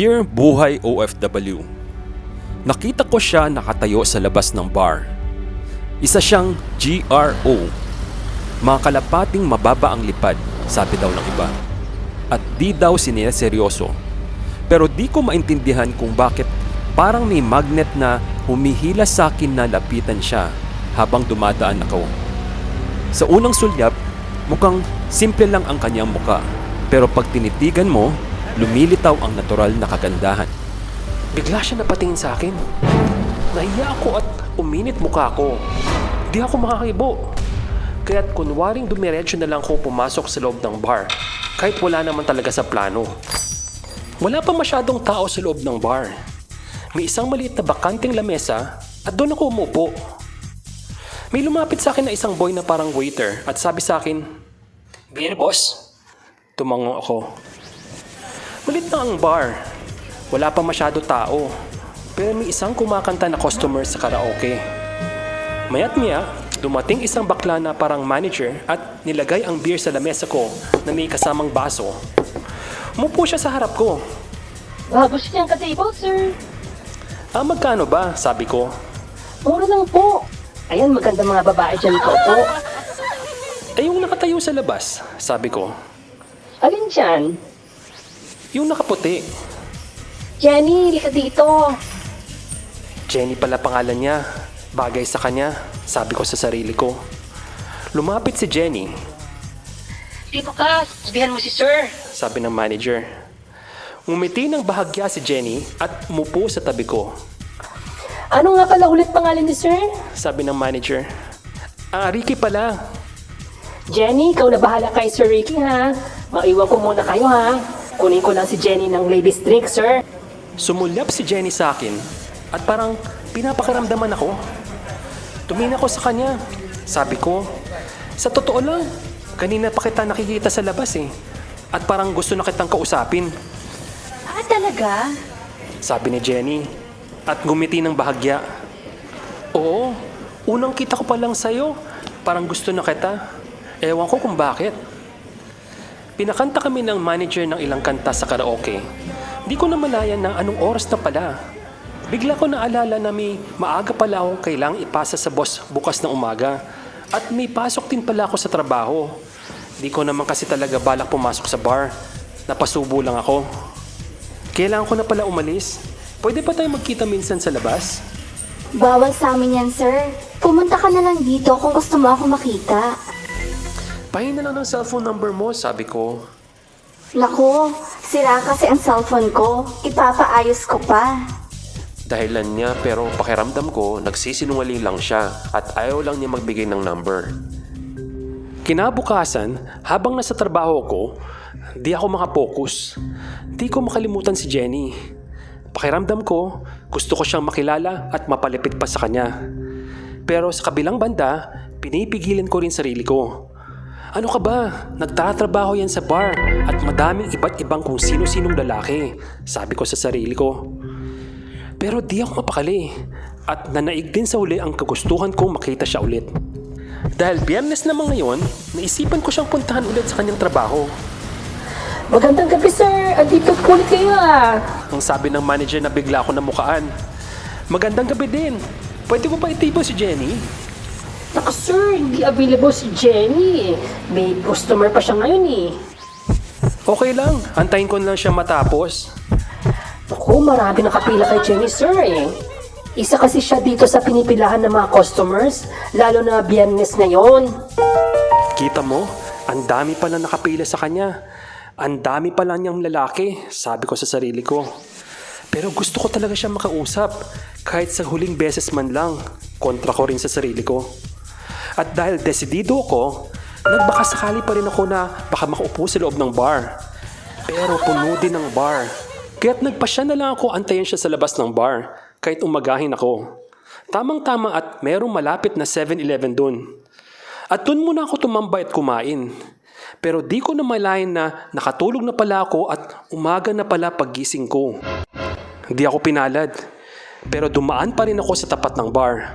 Dear Buhay OFW, Nakita ko siya nakatayo sa labas ng bar. Isa siyang GRO. Mga kalapating mababa ang lipad, sabi daw ng iba. At di daw sineseryoso. Pero di ko maintindihan kung bakit parang may magnet na humihila sa akin na lapitan siya habang dumadaan ako. Sa unang sulyap, mukhang simple lang ang kanyang muka. Pero pag tinitigan mo, lumilitaw ang natural na kagandahan. Bigla siya napatingin sa akin. Nahiya ako at uminit mukha ko. Di ako makakibo. Kaya't kunwaring dumiretso na lang ako pumasok sa loob ng bar. Kahit wala naman talaga sa plano. Wala pa masyadong tao sa loob ng bar. May isang maliit na bakanting lamesa at doon ako umupo. May lumapit sa akin na isang boy na parang waiter at sabi sa akin, Beer, boss? Tumango ako. Malit na ang bar. Wala pa masyado tao. Pero may isang kumakanta na customer sa karaoke. Mayat miya, dumating isang bakla na parang manager at nilagay ang beer sa lamesa ko na may kasamang baso. Umupo siya sa harap ko. Bago siya niyang ka-table, sir. Ah, magkano ba? Sabi ko. Mura lang po. Ayan, maganda mga babae dyan po po. Eh, yung nakatayo sa labas, sabi ko. Alin dyan? Yung nakaputi. Jenny, lika dito. Jenny pala pangalan niya. Bagay sa kanya, sabi ko sa sarili ko. Lumapit si Jenny, Dito ka, sabihan mo si sir. sabi ng manager. Umiti ng bahagya si Jenny at umupo sa tabi ko. Ano nga pala ulit pangalan ni sir? Sabi ng manager. Ah, Ricky pala. Jenny, ikaw na bahala kay Sir Ricky ha. Maiwan ko muna kayo ha. Kunin ko lang si Jenny ng ladies drink, sir. Sumulyap si Jenny sa akin at parang pinapakaramdaman ako. Tumingin ako sa kanya. Sabi ko, sa totoo lang, kanina pa kita nakikita sa labas eh. At parang gusto na kitang kausapin, Ah, talaga? sabi ni Jenny. At gumiti ng bahagya. Oo, unang kita ko pa lang sa'yo. Parang gusto na kita. Ewan ko kung bakit. Pinakanta kami ng manager ng ilang kanta sa karaoke. Di ko na malayan na anong oras na pala. Bigla ko naalala na may maaga pala akong kailangang ipasa sa boss bukas ng umaga. At may pasok din pala ako sa trabaho. Di ko naman kasi talaga balak pumasok sa bar. Napasubo lang ako. Kailangan ko na pala umalis. Pwede pa tayo magkita minsan sa labas? Bawal sa amin yan, sir. Pumunta ka na lang dito kung gusto mo ako makita. Pahin na lang ng cellphone number mo, sabi ko. Lako, sira kasi ang cellphone ko. Ipapaayos ko pa. Dahilan niya pero pakiramdam ko nagsisinungaling lang siya at ayaw lang niya magbigay ng number. Kinabukasan, habang nasa trabaho ko, di ako makapokus. Di ko makalimutan si Jenny. Pakiramdam ko, gusto ko siyang makilala at mapalipit pa sa kanya. Pero sa kabilang banda, pinipigilan ko rin sarili ko. Ano ka ba? Nagtatrabaho yan sa bar at madaming iba't ibang kung sino-sinong lalaki, sabi ko sa sarili ko. Pero di ako mapakali at nanaig din sa huli ang kagustuhan kong makita siya ulit. Dahil biyernes naman ngayon, naisipan ko siyang puntahan ulit sa kanyang trabaho. Magandang gabi, sir. Andito po ulit kayo ah. Ang sabi ng manager na bigla ako namukaan. Magandang gabi din. Pwede mo ba itibo si Jenny? Naku, sir, hindi available si Jenny. May customer pa siya ngayon eh. Okay lang, antayin ko na lang siya matapos. Naku, marami nakapila kay Jenny, sir eh. Isa kasi siya dito sa pinipilahan ng mga customers, lalo na biyernes ngayon. Kita mo, ang dami pala nakapila sa kanya. Ang dami pala niyang lalaki, sabi ko sa sarili ko. Pero gusto ko talaga siya makausap, kahit sa huling beses man lang. Kontra ko rin sa sarili ko. At dahil desidido ako, nagbaka sakali pa rin ako na baka makaupo sa loob ng bar. Pero puno din ang bar. Kaya't nagpasya na lang ako antayin siya sa labas ng bar, kahit umagahin ako. Tamang-tama at merong malapit na 7-Eleven dun. At dun muna ako tumambay at kumain. Pero di ko na malayan na nakatulog na pala ako at umaga na pala paggising ko. Hindi ako pinalad. Pero dumaan pa rin ako sa tapat ng bar.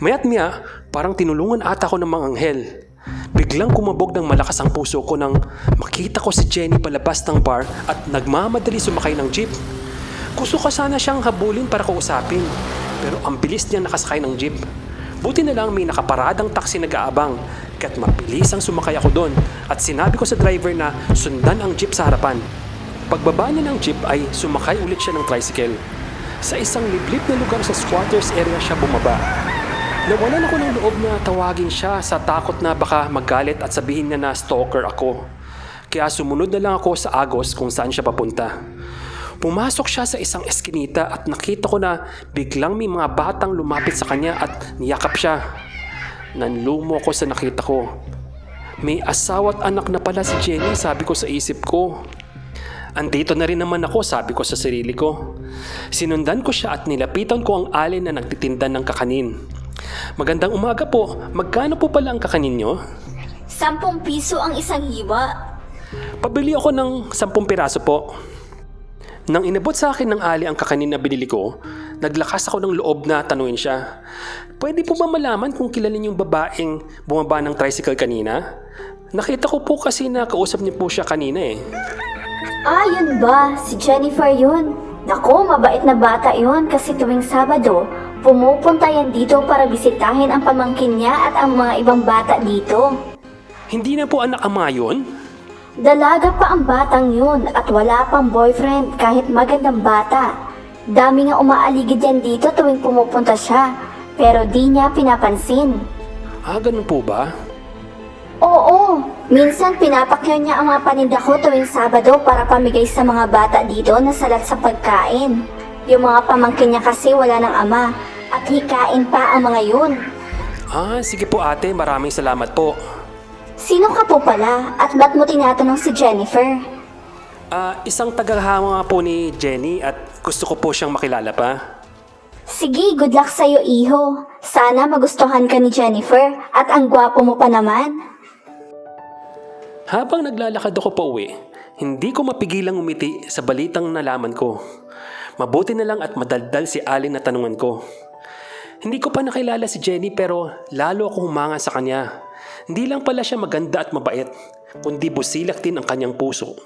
Mayat miya, parang tinulungan ata ako ng mga anghel. Biglang kumabog ng malakas ang puso ko nang makita ko si Jenny palabas ng bar at nagmamadali sumakay ng jeep. Gusto ko sana siyang habulin para kausapin. Pero ang bilis niya nakasakay ng jeep. Buti na lang may nakaparadang taxi nag-aabang. Kaya't mabilis ang sumakay ako doon. At sinabi ko sa driver na sundan ang jeep sa harapan. Pagbaba niya ng jeep ay sumakay ulit siya ng tricycle. Sa isang liblib na lugar sa squatters area siya bumaba. Nawalan ako ng loob na tawagin siya sa takot na baka magalit at sabihin niya na stalker ako. Kaya sumunod na lang ako sa Agos kung saan siya papunta. Pumasok siya sa isang eskinita at nakita ko na biglang may mga batang lumapit sa kanya at niyakap siya. Nanlumo ako sa nakita ko. May asawa at anak na pala si Jenny, sabi ko sa isip ko. Andito na rin naman ako, sabi ko sa sarili ko. Sinundan ko siya at nilapitan ko ang alin na nagtitinda ng kakanin. Magandang umaga po. Magkano po pala ang kakanin nyo? Sampung piso ang isang hiwa. Pabili ako ng 10 piraso po. Nang inabot sa akin ng ali ang kakanin na binili ko, naglakas ako ng loob na tanungin siya. Pwede po ba malaman kung kilala niyo yung babaeng bumaba ng tricycle kanina? Nakita ko po kasi na kausap niyo po siya kanina eh. Ah, yun ba? Si Jennifer yun. Naku, mabait na bata yun kasi tuwing Sabado, pumupunta yan dito para bisitahin ang pamangkin niya at ang mga ibang bata dito. Hindi na po anak ama yun? Dalaga pa ang batang yun at wala pang boyfriend kahit magandang bata. Dami nga umaaligid yan dito tuwing pumupunta siya, pero di niya pinapansin. Ah, ganun po ba? Oo, minsan pinapakyaw niya ang mga paninda ko tuwing Sabado para pamigay sa mga bata dito na salat sa pagkain. Yung mga pamangkin niya kasi wala ng ama at hikain pa ang mga yun. Ah, sige po ate, maraming salamat po. Sino ka po pala at ba't mo tinatanong si Jennifer? Ah, isang tagahanga po ni Jenny at gusto ko po siyang makilala pa. Sige, good luck sa'yo, iho. Sana magustuhan ka ni Jennifer at ang gwapo mo pa naman. Habang naglalakad ako pa uwi, hindi ko mapigilang umiti sa balitang nalaman ko. Mabuti na lang at madaldal si Alin na tanungan ko. Hindi ko pa nakilala si Jenny pero lalo ako humanga sa kanya. Hindi lang pala siya maganda at mabait, kundi busilak din ang kanyang puso.